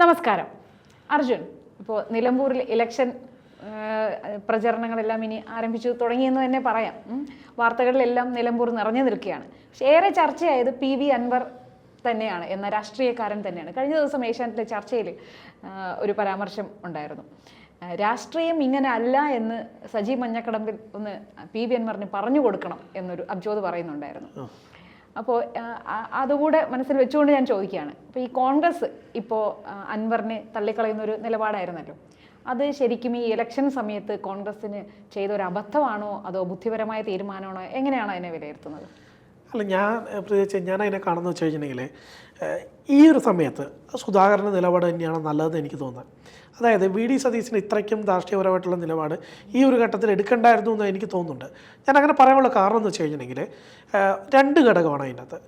നമസ്കാരം. അർജുൻ ഇപ്പോൾ നിലമ്പൂരിൽ ഇലക്ഷൻ പ്രചരണങ്ങളെല്ലാം ഇനി ആരംഭിച്ചു തുടങ്ങിയെന്ന് തന്നെ പറയാം. വാർത്തകളിലെല്ലാം നിലമ്പൂർ നിറഞ്ഞു നിൽക്കുകയാണ്. പക്ഷേ ഏറെ ചർച്ചയായത് പി വി അൻവർ തന്നെയാണ് എന്ന രാഷ്ട്രീയക്കാരൻ തന്നെയാണ്. കഴിഞ്ഞ ദിവസം ഏഷ്യാനെറ്റിലെ ചർച്ചയിൽ ഒരു പരാമർശം ഉണ്ടായിരുന്നു. രാഷ്ട്രീയം ഇങ്ങനെ അല്ല എന്ന് സജി മഞ്ഞക്കടമ്പിൽ ഒന്ന് പി വി അൻവറിന് പറഞ്ഞു കൊടുക്കണം എന്നൊരു അബ്ജോദ് പറയുന്നുണ്ടായിരുന്നു. അപ്പോൾ അതുകൂടെ മനസ്സിൽ വെച്ചുകൊണ്ട് ഞാൻ ചോദിക്കുകയാണ്. അപ്പോൾ ഈ കോൺഗ്രസ് ഇപ്പോൾ അൻവറിനെ തള്ളിക്കളയുന്ന ഒരു നിലപാടായിരുന്നല്ലോ. അത് ശരിക്കും ഈ ഇലക്ഷൻ സമയത്ത് കോൺഗ്രസ്സിന് ചെയ്ത ഒരു അബദ്ധമാണോ അതോ ബുദ്ധിപരമായ തീരുമാനമാണോ? എങ്ങനെയാണ് അതിനെ വിലയിരുത്തുന്നത്? അല്ല ഞാൻ പ്രത്യേകിച്ച് ഞാൻ അതിനെ കാണുന്നത് വെച്ച് കഴിഞ്ഞിട്ടുണ്ടെങ്കിൽ ഈ ഒരു സമയത്ത് സുധാകരന്റെ നിലപാട് തന്നെയാണ് നല്ലതെന്ന് എനിക്ക് തോന്നുന്നത്. അതായത് വി ഡി സതീശന് ഇത്രയ്ക്കും രാഷ്ട്രീയപരമായിട്ടുള്ള നിലപാട് ഈ ഒരു ഘട്ടത്തിൽ എടുക്കണ്ടായിരുന്നു എന്ന് എനിക്ക് തോന്നുന്നുണ്ട്. ഞാൻ അങ്ങനെ പറയാനുള്ള കാരണം എന്ന് വെച്ച് കഴിഞ്ഞിട്ടുണ്ടെങ്കിൽ രണ്ട് ഘടകമാണ് അതിനകത്ത്.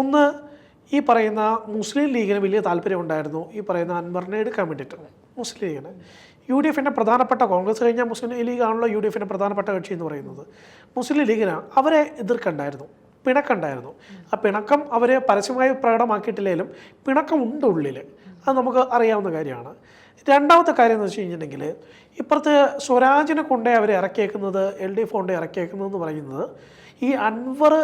ഒന്ന് ഈ പറയുന്ന മുസ്ലിം ലീഗിന് വലിയ താല്പര്യമുണ്ടായിരുന്നു ഈ പറയുന്ന അൻവറിനെ എടുക്കാൻ വേണ്ടിയിട്ട്. മുസ്ലിം ലീഗിന്. യു ഡി എഫിന്റെ പ്രധാനപ്പെട്ട കോൺഗ്രസ് കഴിഞ്ഞാൽ മുസ്ലിം ലീഗാണല്ലോ യു ഡി എഫിന്റെ പ്രധാനപ്പെട്ട കക്ഷി എന്ന് പറയുന്നത്. മുസ്ലിം ലീഗിന് അവരെ എതിർക്കണ്ടായിരുന്നു. പിണക്കുണ്ടായിരുന്നു ആ പിണക്കം അവർ പരസ്യമായി പ്രകടമാക്കിയിട്ടില്ലെങ്കിലും പിണക്കം ഉണ്ട് ഉള്ളിൽ അത് നമുക്ക് അറിയാവുന്ന കാര്യമാണ്. രണ്ടാമത്തെ കാര്യം എന്ന് വെച്ച് കഴിഞ്ഞിട്ടുണ്ടെങ്കിൽ ഇപ്പുറത്ത് സ്വരാജിനെ കൊണ്ടേ അവർ ഇറക്കിയേക്കുന്നത് എൽ ഡി എഫ് കൊണ്ട് ഇറക്കിയേക്കുന്നതെന്ന് പറയുന്നത് ഈ അൻവർ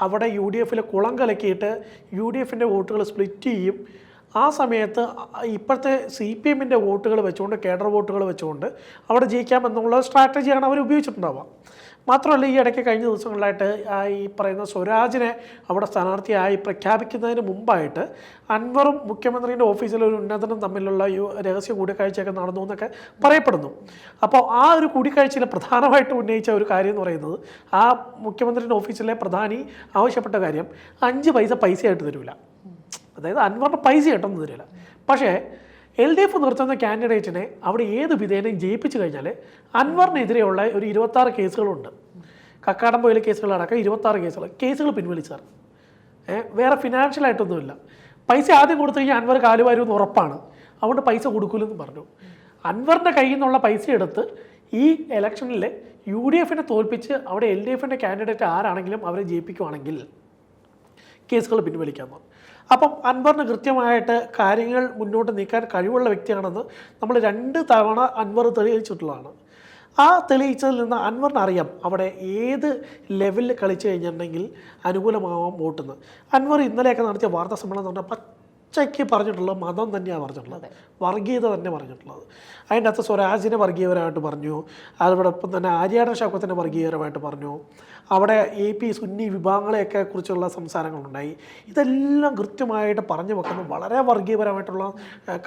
അവിടെ യു ഡി എഫിൽ കുളം കലക്കിയിട്ട് യു ഡി എഫിന്റെ വോട്ടുകൾ സ്പ്ലിറ്റ് ചെയ്യും. ആ സമയത്ത് ഇപ്പോഴത്തെ സി പി എമ്മിന്റെ വോട്ടുകൾ വെച്ചുകൊണ്ട് കേഡർ വോട്ടുകൾ വെച്ചുകൊണ്ട് അവിടെ ജയിക്കാമെന്നുള്ള സ്ട്രാറ്റജിയാണ് അവർ ഉപയോഗിച്ചിട്ടുണ്ടാവുക. മാത്രമല്ല ഈ ഇടയ്ക്ക് കഴിഞ്ഞ ദിവസങ്ങളിലായിട്ട് ഈ പറയുന്ന സ്വരാജിനെ അവിടെ സ്ഥാനാർത്ഥിയായി പ്രഖ്യാപിക്കുന്നതിന് മുമ്പായിട്ട് അൻവറും മുഖ്യമന്ത്രിയുടെ ഓഫീസിലെ ഒരു ഉന്നതനും തമ്മിലുള്ള രഹസ്യ കൂടിക്കാഴ്ചയൊക്കെ നടന്നു എന്നൊക്കെ പറയപ്പെടുന്നു. അപ്പോൾ ആ ഒരു കൂടിക്കാഴ്ചയിൽ പ്രധാനമായിട്ട് ഉന്നയിച്ച ഒരു കാര്യം എന്ന് പറയുന്നത് ആ മുഖ്യമന്ത്രിയുടെ ഓഫീസിലെ പ്രധാനി ആവശ്യപ്പെട്ട കാര്യം അഞ്ച് പൈസ പൈസയായിട്ട് തരില്ല അതായത് അൻവറിന് പൈസ കിട്ടുന്നത് തരില്ല പക്ഷേ എൽ ഡി എഫ് നിർത്തുന്ന കാൻഡിഡേറ്റിനെ അവിടെ ഏത് വിധേനയും ജയിപ്പിച്ചു കഴിഞ്ഞാൽ അൻവറിനെതിരെയുള്ള ഒരു ഇരുപത്താറ് കേസുകളുണ്ട്. കക്കാടംപൊയിലെ കേസുകളടക്കം ഇരുപത്താറ് കേസുകൾ കേസുകൾ പിൻവലിച്ചാർ വേറെ ഫിനാൻഷ്യലായിട്ടൊന്നുമില്ല പൈസ ആദ്യം കൊടുത്തു കഴിഞ്ഞാൽ അൻവർ കാലുവാരുമെന്ന് ഉറപ്പാണ്. അതുകൊണ്ട് പൈസ കൊടുക്കില്ലെന്ന് പറഞ്ഞു. അൻവറിന്റെ കയ്യിൽ നിന്നുള്ള പൈസ എടുത്ത് ഈ ഇലക്ഷനിൽ യു ഡി എഫിനെ തോൽപ്പിച്ച് അവിടെ എൽ ഡി എഫിന്റെ കാൻഡിഡേറ്റ് ആരാണെങ്കിലും അവരെ ജയിപ്പിക്കുവാണെങ്കിൽ കേസുകൾ പിൻവലിക്കാൻ പറഞ്ഞു. അപ്പം അൻവറിന് കൃത്യമായിട്ട് കാര്യങ്ങൾ മുന്നോട്ട് നീക്കാൻ കഴിവുള്ള വ്യക്തിയാണെന്ന് നമ്മൾ രണ്ട് തവണ അൻവർ തെളിയിച്ചിട്ടുള്ളതാണ്. ആ തെളിയിച്ചതിൽ നിന്ന് അൻവറിന് അറിയാം അവിടെ ഏത് ലെവലിൽ കളിച്ചു കഴിഞ്ഞിട്ടുണ്ടെങ്കിൽ അനുകൂലമാവാൻ വോട്ടെന്ന്. അൻവർ ഇന്നലെയൊക്കെ നടത്തിയ വാർത്താ സമ്മേളനം എന്ന് പറഞ്ഞാൽ പച്ചയ്ക്ക് പറഞ്ഞിട്ടുള്ളത് മതം തന്നെയാണ് പറഞ്ഞിട്ടുള്ളത്. വർഗീയത തന്നെ പറഞ്ഞിട്ടുള്ളത്. അതിന്റെ അകത്ത് സ്വരാജിനെ വർഗീയപരമായിട്ട് പറഞ്ഞു. അതോടൊപ്പം തന്നെ ആര്യാട ഷൗക്കത്തിനെ വർഗീയപരമായിട്ട് പറഞ്ഞു. അവിടെ എ പി സുന്നി വിഭാഗങ്ങളെയൊക്കെ കുറിച്ചുള്ള സംസാരങ്ങളുണ്ടായി. ഇതെല്ലാം കൃത്യമായിട്ട് പറഞ്ഞു വെക്കുന്നത് വളരെ വർഗീയപരമായിട്ടുള്ള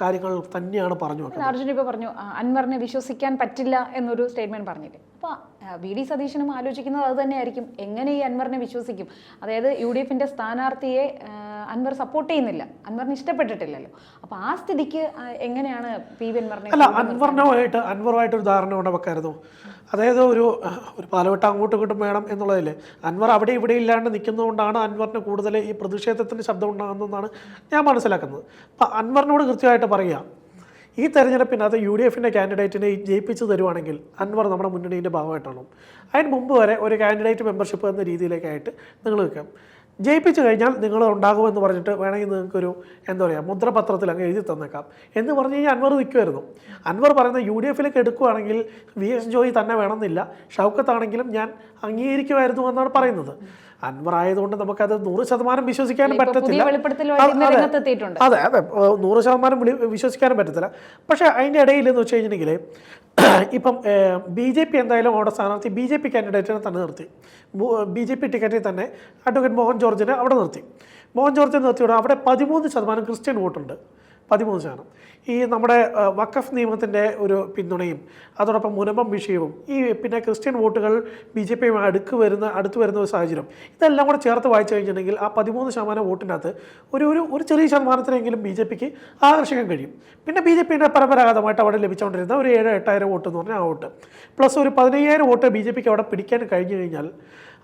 കാര്യങ്ങൾ തന്നെയാണ് പറഞ്ഞു വെക്കുന്നത്. അർജുൻ ഇപ്പോൾ പറഞ്ഞു അൻവറിനെ വിശ്വസിക്കാൻ പറ്റില്ല എന്നൊരു സ്റ്റേറ്റ്മെന്റ് പറഞ്ഞില്ലേ? അപ്പോൾ വി. ഡി. സതീശനും ആലോചിക്കുന്നത് അത് തന്നെയായിരിക്കും. എങ്ങനെ ഈ അൻവറിനെ വിശ്വസിക്കും? അതായത് യു ഡി എഫിന്റെ സ്ഥാനാർത്ഥിയെ അൻവർ സപ്പോർട്ട് ചെയ്യുന്നില്ല. അൻവറിന് ഇഷ്ടപ്പെട്ടിട്ടില്ലല്ലോ. അപ്പോൾ ആ സ്ഥിതിക്ക് എങ്ങനെയാണ് പി വി അൻവറിനെ അല്ല അൻവറിനുമായിട്ട് അൻവറുമായിട്ട് ഒരു ധാരണ കൊണ്ട് വെക്കായിരുന്നു. അതായത് ഒരു ഒരു പാലവട്ടം അങ്ങോട്ടും ഇങ്ങോട്ടും വേണം എന്നുള്ളതില്ലേ അൻവർ അവിടെ ഇവിടെ ഇല്ലാണ്ട് നിൽക്കുന്നതുകൊണ്ടാണ് അൻവറിന് കൂടുതൽ ഈ പ്രതിഷേധത്തിന്റെ ശബ്ദം ഉണ്ടാകുന്നതെന്നാണ് ഞാൻ മനസ്സിലാക്കുന്നത്. അപ്പം അൻവറിനോട് കൃത്യമായിട്ട് പറയുക ഈ തെരഞ്ഞെടുപ്പിനകത്ത് യു ഡി എഫിന്റെ കാൻഡിഡേറ്റിനെ ജയിപ്പിച്ച് തരുവാണെങ്കിൽ അൻവർ നമ്മുടെ മുന്നണീന്റെ ഭാഗമായിട്ടാണ്. അതിന് മുമ്പ് വരെ ഒരു കാൻഡിഡേറ്റ് മെമ്പർഷിപ്പ് എന്ന രീതിയിലേക്കായിട്ട് നിങ്ങൾ വെക്കാം ജയിപ്പിച്ചു കഴിഞ്ഞാൽ നിങ്ങൾ ഉണ്ടാകുമെന്ന് പറഞ്ഞിട്ട് വേണമെങ്കിൽ നിങ്ങൾക്കൊരു എന്താ പറയുക മുദ്രപത്രത്തിൽ അങ്ങ് എഴുതി തന്നേക്കാം. എന്ന് പറഞ്ഞു കഴിഞ്ഞാൽ അൻവർ നിൽക്കുമായിരുന്നു അൻവർ പറയുന്ന യു ഡി എഫിലേക്ക് എടുക്കുകയാണെങ്കിൽ വി എസ് ജോയി തന്നെ വേണമെന്നില്ല. ഷൗക്കത്താണെങ്കിലും ഞാൻ അംഗീകരിക്കുമായിരുന്നു എന്നാണ് പറയുന്നത്. അൻവർ ആയതുകൊണ്ട് നമുക്കത് നൂറ് ശതമാനം വിശ്വസിക്കാനും പറ്റത്തില്ല. അതെ. അതെ നൂറ് ശതമാനം വിശ്വസിക്കാനും പറ്റത്തില്ല. പക്ഷേ അതിന്റെ ഇടയിൽ എന്ന് വെച്ച് കഴിഞ്ഞിട്ടുണ്ടെങ്കിൽ ഇപ്പം ബി ജെ പി എന്തായാലും അവിടെ സ്ഥാനാർത്ഥി ബി ജെ പി കാൻഡിഡേറ്റിനെ തന്നെ നിർത്തി. ബി ജെ പി ടിക്കറ്റിൽ തന്നെ അഡ്വക്കേറ്റ് മോഹൻ ജോർജിനെ അവിടെ നിർത്തി. മോഹൻ ജോർജിനെ നിർത്തിയോടെ അവിടെ പതിമൂന്ന് ശതമാനം ക്രിസ്ത്യൻ വോട്ടുണ്ട്. പതിമൂന്ന് ശതമാനം. ഈ നമ്മുടെ വക്കഫ് നിയമത്തിന്റെ ഒരു പിന്തുണയും അതോടൊപ്പം മുനമ്പം വിഷയവും ഈ പിന്നെ ക്രിസ്ത്യൻ വോട്ടുകൾ ബി ജെ പിയുമായി അടുക്ക് വരുന്ന അടുത്ത് വരുന്ന ഒരു സാഹചര്യം ഇതെല്ലാം കൂടെ ചേർത്ത് വായിച്ചു കഴിഞ്ഞിട്ടുണ്ടെങ്കിൽ ആ പതിമൂന്ന് ശതമാനം വോട്ടിനകത്ത് ഒരു ഒരു ഒരു ചെറിയ ശതമാനത്തിനെങ്കിലും ബി ജെ പിക്ക് ആകർഷിക്കാൻ കഴിയും. പിന്നെ ബി ജെ പിയുടെ പരമ്പരാഗതമായിട്ട് അവിടെ ലഭിച്ചുകൊണ്ടിരുന്ന ഒരു ഏഴ് എട്ടായിരം വോട്ട് എന്ന് പറഞ്ഞാൽ ആ വോട്ട്. പ്ലസ് ഒരു പതിനയ്യായിരം വോട്ട് ബി ജെ പിക്ക് അവിടെ പിടിക്കാൻ കഴിഞ്ഞു കഴിഞ്ഞാൽ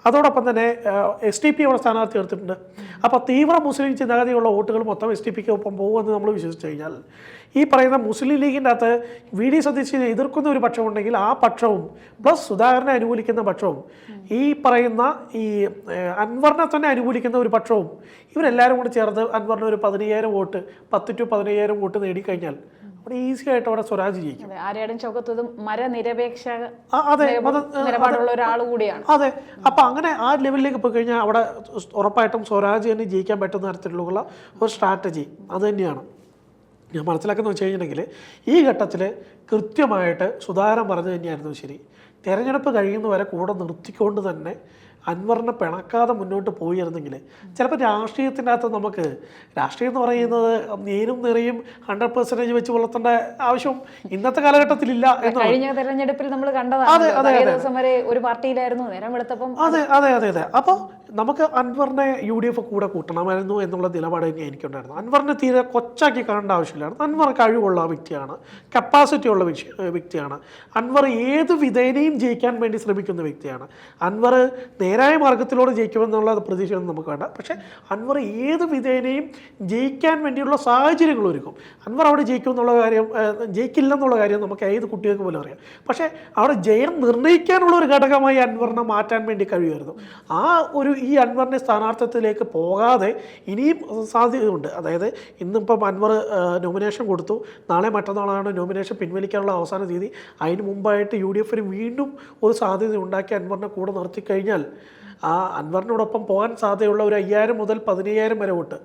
അതോടൊപ്പം തന്നെ എസ് ടി പി അവിടെ സ്ഥാനാർത്ഥി എടുത്തിട്ടുണ്ട്. അപ്പോൾ തീവ്ര മുസ്ലിം ചിന്താഗതിയുള്ള വോട്ടുകൾ മൊത്തം എസ് ടി പിക്ക് ഒപ്പം പോകുമെന്ന് നമ്മൾ വിശ്വസിച്ച് കഴിഞ്ഞാൽ ഈ പറയുന്ന മുസ്ലിം ലീഗിന്റെ അകത്ത് വി ഡി സതീശിനെ എതിർക്കുന്ന ഒരു പക്ഷമുണ്ടെങ്കിൽ ആ പക്ഷവും പ്ലസ് സുധാകരനെ അനുകൂലിക്കുന്ന പക്ഷവും ഈ പറയുന്ന ഈ അൻവറിനെ തന്നെ അനുകൂലിക്കുന്ന ഒരു പക്ഷവും ഇവരെല്ലാവരും കൂടി ചേർന്ന് അൻവറിന് ഒരു പതിനയ്യായിരം വോട്ട് പത്ത് ടു പതിനയ്യായിരം വോട്ട് നേടിക്കഴിഞ്ഞാൽ അവിടെ ഈസി ആയിട്ട് അവിടെ സ്വരാജ് ജയിക്കും. അതെ അപ്പൊ ചൗക്കത്തതും മരനിരപേക്ഷ ആ, അതെ നിലപാ- അത് നിലപാടുള്ള ഒരാൾ കൂടിയാണ്. അതെ അപ്പം അങ്ങനെ ആ ലെവലിലേക്ക് പോയി കഴിഞ്ഞാൽ അവിടെ ഉറപ്പായിട്ടും സ്വരാജ് തന്നെ ജയിക്കാൻ പറ്റുന്ന തരത്തിലുള്ള ഒരു സ്ട്രാറ്റജി അത് തന്നെയാണ്. ഞാൻ മനസ്സിലാക്കുന്നത് വെച്ച് കഴിഞ്ഞിട്ടുണ്ടെങ്കിൽ ഈ ഘട്ടത്തിൽ കൃത്യമായിട്ട് സുധാകരൻ പറഞ്ഞു തന്നെയായിരുന്നു ശരി. തെരഞ്ഞെടുപ്പ് കഴിയുന്നവരെ കൂടെ നിർത്തിക്കൊണ്ട് തന്നെ അൻവറിനെ പിണക്കാതെ മുന്നോട്ട് പോയിരുന്നെങ്കിൽ ചിലപ്പോൾ രാഷ്ട്രീയത്തിന്റെ അകത്ത് നമുക്ക് രാഷ്ട്രീയം എന്ന് പറയുന്നത് നേരും നിറയും ഹൺഡ്രഡ് പെർസെന്റേജ് വെച്ച് പുലർത്തേണ്ട ആവശ്യം ഇന്നത്തെ കാലഘട്ടത്തിലില്ല എന്ന് കഴിഞ്ഞ തെരഞ്ഞെടുപ്പിൽ നമ്മൾ കണ്ടതാണ് അതെ ദിവസം വരെ ഒരു പാർട്ടിയിലായിരുന്നു നേരം വെളുത്തപ്പം അതെ അതെ അതെ അതെ. അപ്പോൾ നമുക്ക് അൻവറിനെ യു ഡി എഫ് കൂടെ കൂട്ടണമായിരുന്നു എന്നുള്ള നിലപാട് തന്നെ എനിക്കുണ്ടായിരുന്നു. അൻവറിനെ തീരെ കൊച്ചാക്കി കാണേണ്ട ആവശ്യമില്ലായിരുന്നു. അൻവർ കഴിവുള്ള വ്യക്തിയാണ് കപ്പാസിറ്റി ഉള്ള വ്യക്തിയാണ്. അൻവർ ഏത് വിധേനയും ജയിക്കാൻ വേണ്ടി ശ്രമിക്കുന്ന വ്യക്തിയാണ്. അൻവർ നേരായ മാർഗത്തിലൂടെ ജയിക്കുമെന്നുള്ള പ്രതീക്ഷയൊന്നും നമുക്ക് വേണ്ട. പക്ഷേ അൻവർ ഏത് വിധേനയും ജയിക്കാൻ വേണ്ടിയുള്ള സാഹചര്യങ്ങൾ ഒരുക്കും. അൻവർ അവിടെ ജയിക്കുമെന്നുള്ള കാര്യം ജയിക്കില്ല എന്നുള്ള കാര്യം നമുക്ക് ഏത് കുട്ടികൾക്ക് പോലും അറിയാം. പക്ഷേ അവിടെ ജയം നിർണയിക്കാനുള്ള ഒരു ഘടകമായി അൻവറിനെ മാറ്റാൻ വേണ്ടി കഴിയുമായിരുന്നു. ആ ഒരു ഈ അൻവറിന്റെ സ്ഥാനാർത്ഥത്തിലേക്ക് പോകാതെ ഇനിയും സാധ്യതയുണ്ട്. അതായത് ഇന്നിപ്പം അൻവർ നോമിനേഷൻ കൊടുത്തു. നാളെ മറ്റന്നാളാണ് നോമിനേഷൻ പിൻവലിക്കാനുള്ള അവസാന തീയതി. അതിന് മുമ്പായിട്ട് യു ഡി എഫിന് വീണ്ടും ഒരു സാധ്യത ഉണ്ടാക്കി അൻവറിനെ കൂടെ നിർത്തി കഴിഞ്ഞാൽ ആ അൻവറിനോടൊപ്പം പോകാൻ സാധ്യതയുള്ള ഒരു അയ്യായിരം മുതൽ പതിനയ്യായിരം വരെ വോട്ട്.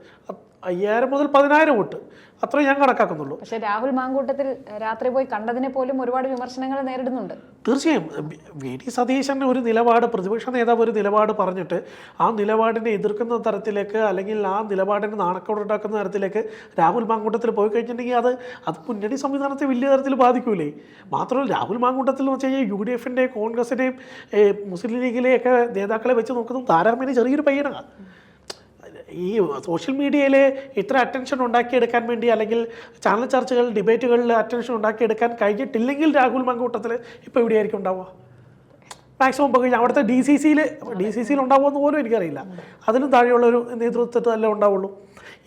അയ്യായിരം മുതൽ പതിനായിരം വോട്ട്. അത്രേ ഞാൻ കണക്കാക്കുന്നുള്ളൂ. പക്ഷേ രാഹുൽ മാങ്കൂട്ടത്തിൽ രാത്രി പോയി കണ്ടതിനെ പോലും ഒരുപാട് വിമർശനങ്ങൾ നേരിടുന്നുണ്ട്. തീർച്ചയായും. വി- ഡി സതീശൻ ഒരു നിലപാട് പ്രതിപക്ഷ നേതാവ് ഒരു നിലപാട് പറഞ്ഞിട്ട് ആ നിലപാടിനെ എതിർക്കുന്ന തരത്തിലേക്ക് അല്ലെങ്കിൽ ആ നിലപാടിന് നാണക്കോടുണ്ടാക്കുന്ന തരത്തിലേക്ക് രാഹുൽ മാങ്കൂട്ടത്തിൽ പോയി കഴിഞ്ഞിട്ടുണ്ടെങ്കിൽ അത് അത് മുന്നണി സംവിധാനത്തെ വലിയ തരത്തിൽ ബാധിക്കൂലേ? മാത്രമല്ല രാഹുൽ മാങ്കൂട്ടത്തിൽ എന്ന് വെച്ച് കഴിഞ്ഞാൽ യു ഡി എഫിന്റെയും കോൺഗ്രസിന്റെയും മുസ്ലിം ലീഗിലെയൊക്കെ നേതാക്കളെ വെച്ച് നോക്കുന്നത് താരതമ്യേന ചെറിയൊരു പയ്യനാണ് ഈ സോഷ്യൽ മീഡിയയിൽ ഇത്ര അറ്റൻഷൻ ഉണ്ടാക്കിയെടുക്കാൻ വേണ്ടി അല്ലെങ്കിൽ ചാനൽ ചർച്ചകൾ ഡിബേറ്റുകളിൽ അറ്റൻഷൻ ഉണ്ടാക്കിയെടുക്കാൻ കഴിഞ്ഞിട്ടില്ലെങ്കിൽ രാഹുൽ മങ്കൂട്ടത്തിൽ ഇപ്പോൾ എവിടെയായിരിക്കും ഉണ്ടാവുക. മാക്സിമം ഇപ്പോൾ കഴിഞ്ഞാൽ അവിടുത്തെ ഡി സി സിയിൽ ഡി സി സിയിൽ ഉണ്ടാവുമെന്ന് പോലും എനിക്കറിയില്ല. അതിലും താഴെയുള്ളൊരു നേതൃത്വത്തിലല്ലേ ഉണ്ടാവുള്ളൂ.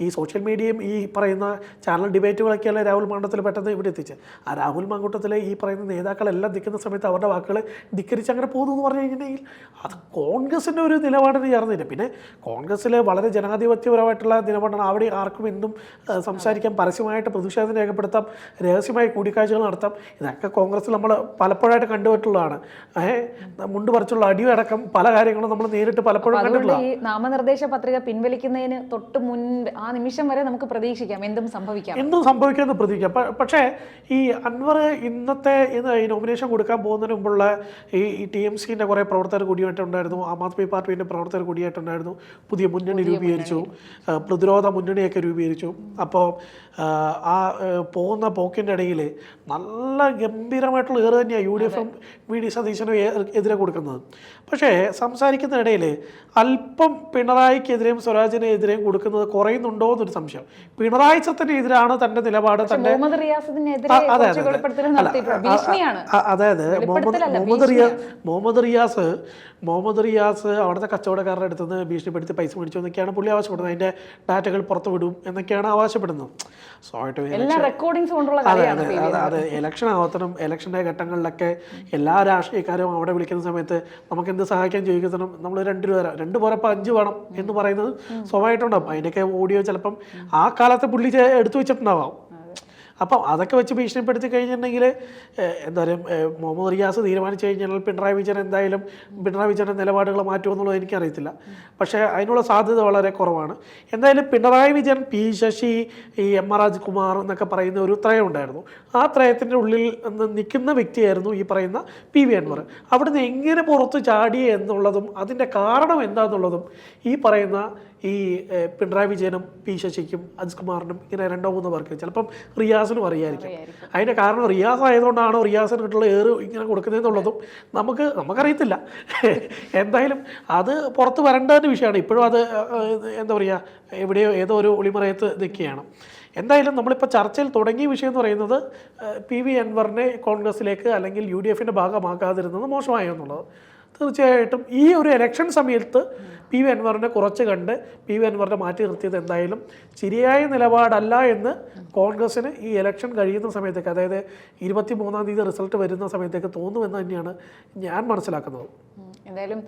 ഈ സോഷ്യൽ മീഡിയയും ഈ പറയുന്ന ചാനൽ ഡിബേറ്റുകളൊക്കെയല്ലേ രാഹുൽ മണ്ഡലത്തിൽ പെട്ടെന്ന് ഇവിടെ എത്തിച്ച്? ആ രാഹുൽ മാങ്കൂട്ടത്തിലെ ഈ പറയുന്ന നേതാക്കളെല്ലാം നിൽക്കുന്ന സമയത്ത് അവരുടെ വാക്കുകൾ ധിക്കരിച്ച് അങ്ങനെ പോകുന്നു എന്ന് പറഞ്ഞു കഴിഞ്ഞിട്ടുണ്ടെങ്കിൽ അത് കോൺഗ്രസിന്റെ ഒരു നിലപാടിന് ചേർന്നില്ല. പിന്നെ കോൺഗ്രസ്സിലെ വളരെ ജനാധിപത്യപരമായിട്ടുള്ള നിലപാടാണ്. അവിടെ ആർക്കും എന്തും സംസാരിക്കാൻ സംസാരിക്കാം പരസ്യമായിട്ട് പ്രതിഷേധം രേഖപ്പെടുത്താം രഹസ്യമായി കൂടിക്കാഴ്ചകൾ നടത്താം. ഇതൊക്കെ കോൺഗ്രസ്സിൽ നമ്മൾ പലപ്പോഴായിട്ട് കണ്ടുപോയിട്ടുള്ളതാണ് മുണ്ട് പറിച്ചുള്ള അടിയടക്കം പല കാര്യങ്ങളും നമ്മൾ നേരിട്ട് പലപ്പോഴും കണ്ടിട്ടുള്ള നാമനിർദ്ദേശ പത്രിക പിൻവലിക്കുന്നതിന് തൊട്ട് മുൻപ് ആ നിമിഷം വരെ നമുക്ക് പ്രതീക്ഷിക്കാം എന്തും സംഭവിക്കാം. എന്തും സംഭവിക്കുമെന്ന് പ്രതീക്ഷിക്കാം. പക്ഷേ ഈ അൻവർ ഇന്നത്തെ ഇത് ഈ നോമിനേഷൻ കൊടുക്കാൻ പോകുന്നതിന് മുമ്പുള്ള ഈ ടി എം സിന്റെ കുറേ പ്രവർത്തകർ കൂടിയായിട്ടുണ്ടായിരുന്നു. ആം ആദ്മി പാർട്ടിന്റെ പ്രവർത്തകർ കൂടിയായിട്ടുണ്ടായിരുന്നു. പുതിയ മുന്നണി രൂപീകരിച്ചു. ആ, പ്രതിരോധ മുന്നണിയൊക്കെ രൂപീകരിച്ചു. അപ്പോൾ ആ, ആ ആ, പോകുന്ന പോക്കിന്റെ ഇടയിൽ നല്ല ഗംഭീരമായിട്ടുള്ള ഏറ് തന്നെയാണ് യു ഡി എഫും വി ഡി സതീശനും എതിരെ കൊടുക്കുന്നത്. പക്ഷേ സംസാരിക്കുന്ന ഇടയിൽ അല്പം പിണറായിക്കെതിരെയും സ്വരാജിനെതിരെയും കൊടുക്കുന്നത് കുറയുന്നുണ്ടോ എന്നൊരു സംശയം. പിണറായി സത്തിന് എതിരാണ് തന്റെ നിലപാട് തന്റെ അതായത് മുഹമ്മദ് റിയാസ് മുഹമ്മദ് റിയാസ് മുഹമ്മദ് റിയാസ് അവിടുത്തെ കച്ചവടക്കാരുടെ അടുത്ത് നിന്ന് ഭീഷണിപ്പെടുത്തി പൈസ മേടിച്ചു എന്നൊക്കെയാണ് പുള്ളി ആവശ്യപ്പെടുന്നത്. അതിന്റെ ഡാറ്റകൾ പുറത്തു വിടും എന്നൊക്കെയാണ് ആവശ്യപ്പെടുന്നത്. റെക്കോർഡിങ്സ് കൊണ്ടുള്ള അതെ അതെ അതെ അതെ. ഇലക്ഷൻ ആവർത്തനം ഇലക്ഷന്റെ ഘട്ടങ്ങളിലൊക്കെ എല്ലാ രാഷ്ട്രീയക്കാരും അവിടെ വിളിക്കുന്ന സമയത്ത് നമുക്ക് എന്ത് സഹായിക്കാൻ ചോദിക്കുന്നതും നമ്മൾ രണ്ട് രൂപ രണ്ട് പോരപ്പോൾ അഞ്ച് വേണം എന്ന് പറയുന്നത് സ്വാഭാവികമായിട്ടുണ്ടാവും. അതിന്റെയൊക്കെ ഓഡിയോ ചിലപ്പം ആ കാലത്തെ പുള്ളി എടുത്തു വെച്ചിട്ടുണ്ടാവാം. അപ്പം അതൊക്കെ വെച്ച് ഭീഷണിപ്പെടുത്തി കഴിഞ്ഞിട്ടുണ്ടെങ്കിൽ എന്താ പറയുക മുഹമ്മദ് റിയാസ് തീരുമാനിച്ചു കഴിഞ്ഞാൽ പിണറായി വിജയൻ എന്തായാലും പിണറായി വിജയന്റെ നിലപാടുകൾ മാറ്റുമെന്നുള്ളത് എനിക്കറിയത്തില്ല. പക്ഷേ അതിനുള്ള സാധ്യത വളരെ കുറവാണ്. എന്തായാലും പിണറായി വിജയൻ പി ശശി ഈ എം ആർ രാജ്കുമാർ എന്നൊക്കെ പറയുന്ന ഒരു ത്രയം ഉണ്ടായിരുന്നു. ആ ത്രയത്തിന്റെ ഉള്ളിൽ നിന്ന് നിൽക്കുന്ന വ്യക്തിയായിരുന്നു ഈ പറയുന്ന പി വി അൻവർ. അവിടുന്ന് എങ്ങനെ പുറത്ത് ചാടി എന്നുള്ളതും അതിന്റെ കാരണം എന്താണെന്നുള്ളതും ഈ പറയുന്ന ഈ പിണറായി വിജയനും പി ശശിക്കും അജിത്കുമാറിനും ഇങ്ങനെ രണ്ടോ മൂന്നോ പേർക്ക് ചിലപ്പം റിയാസിനും അറിയായിരിക്കും. അതിന്റെ കാരണം റിയാസ് ആയതുകൊണ്ടാണോ റിയാസിന് കിട്ടുള്ള ഏറ് ഇങ്ങനെ കൊടുക്കുന്നതെന്നുള്ളതും നമുക്ക് നമുക്കറിയത്തില്ല. എന്തായാലും അത് പുറത്ത് വരേണ്ടതിന്റെ വിഷയമാണ്. ഇപ്പോഴും അത് എന്താ പറയുക എവിടെയോ ഏതോ ഒരു ഒളിമറയത്ത് നിൽക്കുകയാണ്. എന്തായാലും നമ്മളിപ്പോൾ ചർച്ചയിൽ തുടങ്ങിയ വിഷയം എന്ന് പറയുന്നത് പി വി അൻവറിനെ കോൺഗ്രസിലേക്ക് അല്ലെങ്കിൽ യു ഡി എഫിന്റെ ഭാഗമാക്കാതിരുന്നത് മോശമായോ എന്നുള്ളത്? തീർച്ചയായിട്ടും ഈ ഒരു ഇലക്ഷൻ സമയത്ത് പി വി അൻവറിനെ കുറച്ച് കണ്ട് പി വി അൻവറിനെ മാറ്റി നിർത്തിയത് എന്തായാലും ശരിയായ നിലപാടല്ല എന്ന് കോൺഗ്രസ്സിന് ഈ ഇലക്ഷൻ കഴിയുന്ന സമയത്തേക്ക് അതായത് ഇരുപത്തി മൂന്നാം തീയതി റിസൾട്ട് വരുന്ന സമയത്തേക്ക് തോന്നുമെന്ന് തന്നെയാണ് ഞാൻ മനസ്സിലാക്കുന്നത്. എന്തായാലും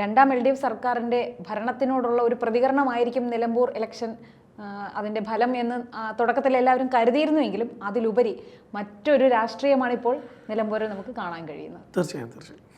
രണ്ടാം എൽ ഡി എഫ് സർക്കാരിന്റെ ഭരണത്തിനോടുള്ള ഒരു പ്രതികരണമായിരിക്കും നിലമ്പൂർ ഇലക്ഷൻ അതിന്റെ ഫലം എന്ന് തുടക്കത്തിൽ എല്ലാവരും കരുതിയിരുന്നുവെങ്കിലും അതിലുപരി മറ്റൊരു രാഷ്ട്രീയമാണ് ഇപ്പോൾ നിലമ്പൂരിൽ നമുക്ക് കാണാൻ കഴിയുന്നത്. തീർച്ചയായും തീർച്ചയായും.